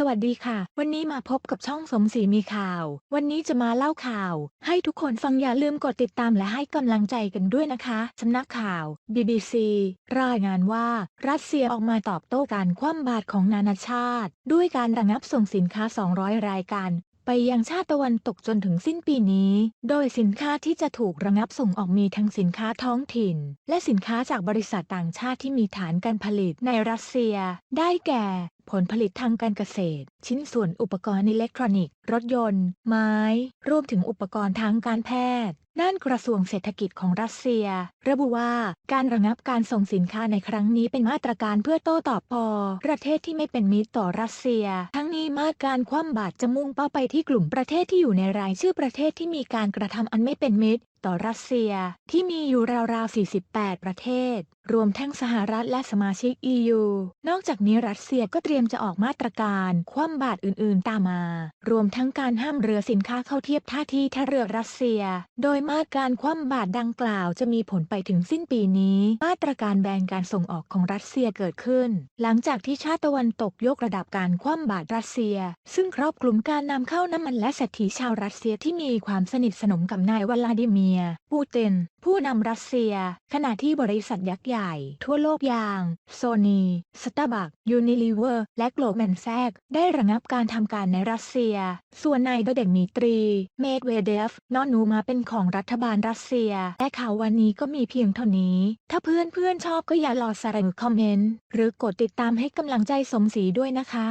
สวัสดีค่ะ วันนี้มาพบกับช่องสมศรีมีข่าว วันนี้จะมาเล่าข่าว ให้ทุกคนฟังอย่าลืมกดติดตามและให้กำลังใจกันด้วยนะคะ สำนักข่าว BBC รายงานว่า รัสเซียออกมาตอบโต้การคว่ำบาตรของนานาชาติ ด้วยการระงับส่งสินค้า 200 รายการ ไปยังชาติตะวันตกจนถึงสิ้นปีนี้ โดยสินค้าที่จะถูกระงับส่งออกมีทั้งสินค้าท้องถิ่น และสินค้าจากบริษัทต่างชาติที่มีฐานการผลิตในรัสเซีย ได้แก่ ผลผลิตทางการเกษตร ชิ้นส่วนอุปกรณ์อิเล็กทรอนิกส์ รถยนต์ ไม้ รวมถึงอุปกรณ์ทางการแพทย์ด้านกระทรวงเศรษฐกิจของรัสเซีย ระบุว่าการระงับการส่งสินค้าในครั้งนี้เป็นมาตรการเพื่อโต้ตอบพอประเทศที่ไม่เป็นมิตรต่อรัสเซีย ทั้งนี้มาตรการคว่ำบาตรจะมุ่งเป้าไปที่กลุ่มประเทศที่อยู่ในรายชื่อประเทศที่มีการกระทำอันไม่เป็นมิตร ต่อรัสเซียที่มีอยู่ราวๆ 48 ประเทศ รวมทั้งสหรัฐและสมาชิก EU นอกจากนี้รัสเซียก็เตรียมจะออกมาตรการ คว่ำบาตรอื่นๆ ตามมา รวมทั้งการห้ามเรือสินค้าเข้าเทียบท่าที่ท่าเรือรัสเซีย โดยมาตรการคว่ำบาตรดังกล่าวจะมีผลไปถึงสิ้นปีนี้ มาตรการแบนการส่งออกของรัสเซียเกิดขึ้น หลังจากที่ชาติตะวันตกยกระดับการคว่ำบาตรรัสเซีย ซึ่งครอบคลุมการนำเข้าน้ำมันและเศรษฐีชาวรัสเซียที่มีความสนิทสนมกับนายวลาดิเมียร์ปูติน ผู้นำรัสเซีย ขณะที่บริษัทยักษ์ใหญ่ ทั่วโลกอย่าง โซนีสตาบัคยูนิลิเวอร์ และโกลแมนแซก ได้ระงับการทำการในรัสเซีย ส่วนนายโดเดกมีตรี เมดเวเดฟ นอนหนูมาเป็นของรัฐบาลรัสเซีย และข่าววันนี้ก็มีเพียงเท่านี้ ถ้าเพื่อนเพื่อนๆชอบก็อย่ารอสารคอมเมนต์ หรือกดติดตามให้กำลังใจสมศรีด้วยนะคะ